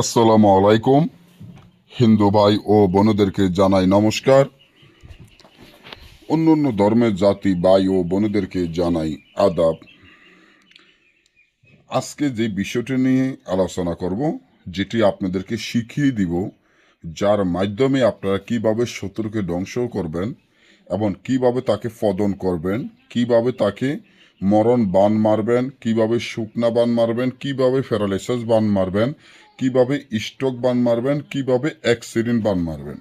আসসালামু আলাইকুম। হিন্দু ভাই ও বোনদেরকে জানাই নমস্কার। অন্য অন্য ধর্মের জাতি, ভাই ও বোনদেরকে জানাই আদাব। আজকে যে বিষয়টি নিয়ে আলোচনা করব, যেটি আপনাদেরকে শিখিয়ে দিব, যার মাধ্যমে আপনারা কীভাবে শত্রুকে ধ্বংস করবেন এবং কীভাবে তাকে ফদন করবেন, কীভাবে তাকে মরণ বান মারবেন, কীভাবে শুকনা বান মারবেন, কীভাবে ফেরালাইসাস বান মারবেন, কীভাবে স্ট্রোক বান মারবেন, কীভাবে অ্যাক্সিডেন্ট বান মারবেন।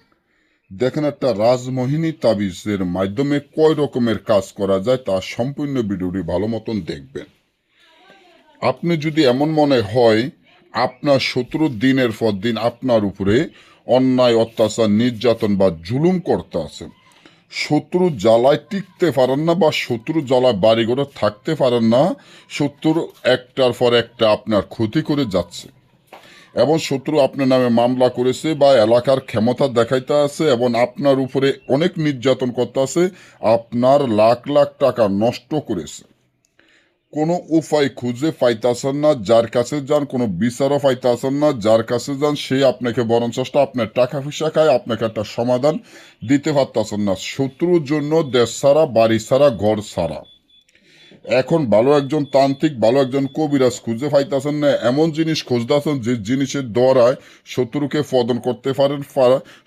দেখেন একটা রাজমোহিনী তাবিজের মাধ্যমে কয় রকমের কাজ করা যায় তা সম্পূর্ণ ভিডিওটি ভালো মতন দেখবেন। আপনি যদি এমন মনে হয়, আপনার শত্রু দিনের পর দিন আপনার উপরে অন্যায়, অত্যাচার, নির্যাতন বা জুলুম করতে আছেন শত্রু জ্বালায় টিকতে পারেন না বা শত্রু জ্বালায় বাড়ি ঘরে থাকতে পারেন না শত্রু একটার পর একটা আপনার ক্ষতি করে যাচ্ছে। এবং শত্রু আপনার নামে মামলা করেছে বা এলাকার ক্ষমতা দেখাইতে আছে এবং আপনার উপরে অনেক নির্যাতন করতে আছে, আপনার লাখ লাখ টাকা নষ্ট করেছে। কোনো উপায় খুঁজে পাইতেছেন না, যার কাছে যান কোনো বিচারও পাইতেছেন না, যার কাছে যান সে আপনাকে বরঞ্চ আপনার টাকা পয়সা খায়, আপনাকে একটা সমাধান দিতে পারতেছেন না। শত্রুর জন্য দেশ ছাড়া, বাড়ি ছাড়া, ঘর ছাড়া। এখন ভালো একজন তান্ত্রিক, ভালো একজন কবিরাজ খুঁজে পাইতেছেন না। এমন জিনিস খুঁজতেছেন যে জিনিসের দ্বারায় শত্রুকে ফদন করতে পারেন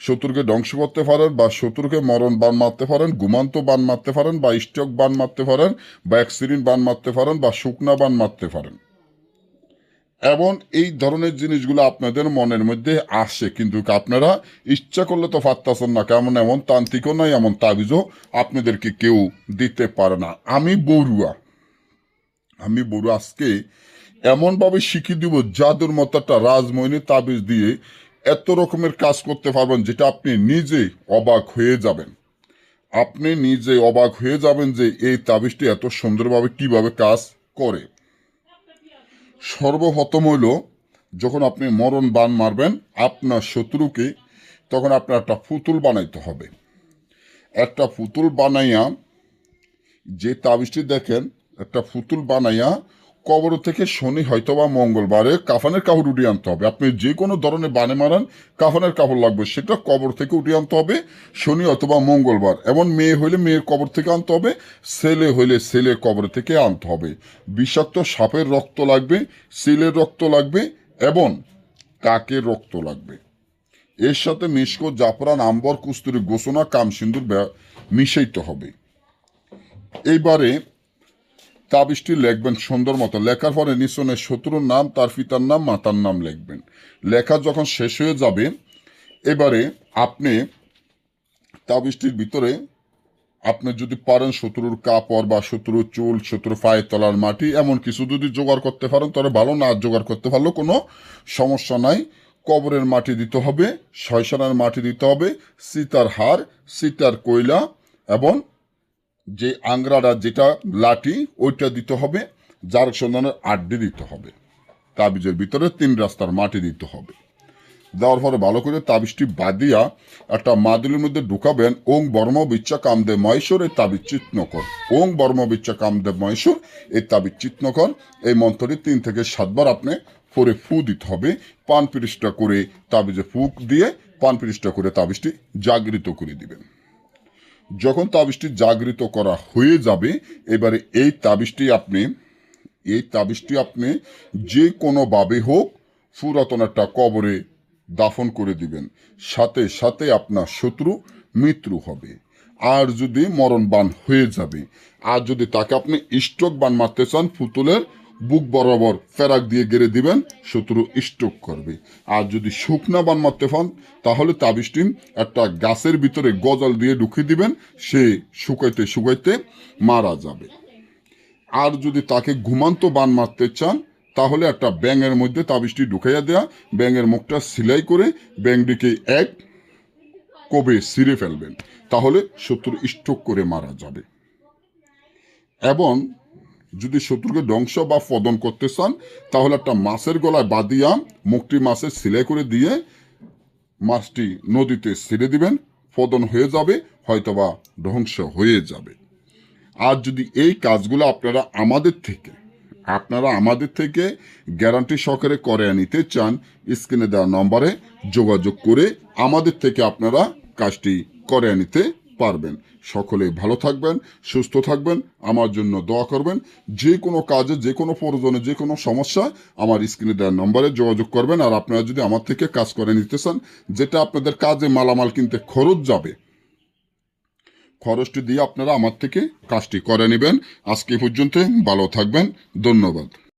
শত্রুকে ধ্বংস করতে পারেন বা শত্রুকে মরণ বান মারতে পারেন গুমান্ত বান মারতে পারেন বা স্টক বান মারতে পারেন বা অ্যাক্সিডেন্ট বান মারতে পারেন বা শুকনা বান মারতে পারেন। এবং এই ধরনের জিনিসগুলো আপনাদের মনের মধ্যে আসে, কিন্তু আপনারা ইচ্ছা করলে তো পারতেছেন না। কেমন এমন তান্ত্রিকও নাই, এমন তাবিজও আপনাদেরকে কেউ দিতে পারে না। আমি বড়ুয়া। আমি বড় আজকে এমনভাবে শিখিয়ে দিব জাদুর মতো একটা রাজময়নী তাবিজ দিয়ে এত রকমের কাজ করতে পারবেন যেটা আপনি নিজে অবাক হয়ে যাবেন। আপনি নিজে অবাক হয়ে যাবেন যে এই তাবিজটি এত সুন্দরভাবে কীভাবে কাজ করে। সর্বপ্রথম হইল যখন আপনি মরণ বান মারবেন, আপনার শত্রুকে তখন আপনার একটা পুতুল বানাইতে হবে। একটা পুতুল বানাইয়া যে তাবিজটি দেখেন একটা পুতুল বানাইয়া কবর থেকে শনি হয়তো বা মঙ্গলবারে কাফানের কাপড় উঠিয়ে আনতে হবে। আপনি যে কোনো ধরনের বানে মারান, কাফানের কাপড় লাগবে, সেটা কবর থেকে উঠিয়ে আনতে হবে, শনি অথবা মঙ্গলবার। এমন মেয়ে হইলে মেয়ের কবর থেকে আনতে হবে, ছেলে হইলে ছেলের কবর থেকে আনতে হবে। বিষাক্ত সাপের রক্ত লাগবে সিলের রক্ত লাগবে, এবং কাকের রক্ত লাগবে। এর সাথে মিশকো, জাফরান, আম্বর, কুস্তুরি, গোসনা, কামসিন্দুর মিশাইতে হবে। এইবারে তাবিজটি লিখবেন সুন্দর মতো। লেখার পরে নিচনে শত্রুর নাম, তার পিতার নাম, মাতার নাম লিখবেন। লেখা যখন শেষ হয়ে যাবে, এবারে আপনি তাবিজটির ভিতরে, আপনি যদি পারেন শত্রুর কাপড় বা শত্রুর চুল, শত্রুর পায়ের তলার মাটি, এমন কিছু যদি জোগাড় করতে পারেন তাহলে ভালো, না জোগাড় করতে পারলেও কোনো সমস্যা নাই। কবরের মাটি দিতে হবে, শয়সানের মাটি দিতে হবে, সীতার হার সীতার কয়লা এবং যে আংরাটা যেটা লাঠি, ওইটা দিতে হবে। যার সন্ধানের আড্ডি দিতে হবে। তাবিজের ভিতরে তিন রাস্তার মাটি দিতে হবে। দেওয়ার পরে ভালো করে তাবিজটি বাদিয়া একটা মাদুলির মধ্যে ঢুকাবেন। ওং বর্ম বিচ্ছা কামদেব মহেশ্বর, এই তাবিজ চিত্নকর ওং বর্ম বিচ্ছা কামদেব মহেশ্বর, এই তাবিজ চিত্নকর এই মন্ত্রটি তিন থেকে সাতবার আপনি পরে ফু দিতে হবে। পান পিরিশটা করে তাবিজে ফুক দিয়ে পান পিরিশটা করে তাবিজটি জাগৃত করে দিবেন। যখন তাবিজটি জাগৃত করা হয়ে যাবে, এবারে এই তাবিজটি আপনি, এই তাবিজটি আপনি যে কোনোভাবে হোক পুরাতন একটা কবরে দাফন করে দিবেন। সাথে সাথে আপনার শত্রু মৃত্যু হবে। আর যদি মরণ বান হয়ে যাবে, আর যদি তাকে আপনি স্ট্রোক বান মারতে চান পুতুলের বুক বরাবর ফেরাক দিয়ে গেড়ে দিবেন, শত্রু স্ট্রোক করবে। আর যদি শুকনা বান মারতে পান, তাহলে তাবিজটি একটা গাছের ভিতরে গজাল দিয়ে ঢুকিয়ে দিবেন, সে শুকাইতে শুকাইতে মারা যাবে। আর যদি তাকে ঘুমান্ত বান মারতে চান, তাহলে একটা ব্যাঙের মধ্যে তাবিজটি ঢুকাইয়া দেয়া, ব্যাঙের মুখটা সিলাই করে ব্যাঙটিকে এক কবে ছিঁড়ে ফেলবেন, তাহলে শত্রু স্ট্রোক করে মারা যাবে। এবং যদি শত্রুকে ধ্বংস বা ফদন করতে চান, তাহলে একটা মাছের গলায় বাদিয়া মুখটি মাছের সিলাই করে দিয়ে মাছটি নদীতে ছেড়ে দিবেন, ফদন হয়ে যাবে, হয়তোবা ধ্বংস হয়ে যাবে। আর যদি এই কাজগুলো আপনারা আমাদের থেকে, আপনারা আমাদের থেকে গ্যারান্টি সহকারে করে নিতে চান, স্ক্রিনে দেওয়া নম্বরে যোগাযোগ করে আমাদের থেকে আপনারা কাজটি করে নিতে পারবেন। সকলে ভালো থাকবেন, সুস্থ থাকবেন, আমার জন্য দোয়া করবেন। যে কোনো কাজে, যে কোনো প্রয়োজনে, যে কোনো সমস্যা আমার স্ক্রিনে দেওয়ার নম্বরে যোগাযোগ করবেন আর আপনারা যদি আমার থেকে কাজ করে নিতে চান, যেটা আপনাদের কাজে মালামাল কিনতে খরচ যাবে, খরচটি দিয়ে আপনারা আমার থেকে কাজটি করে নেবেন। আজকে পর্যন্ত ভালো থাকবেন, ধন্যবাদ।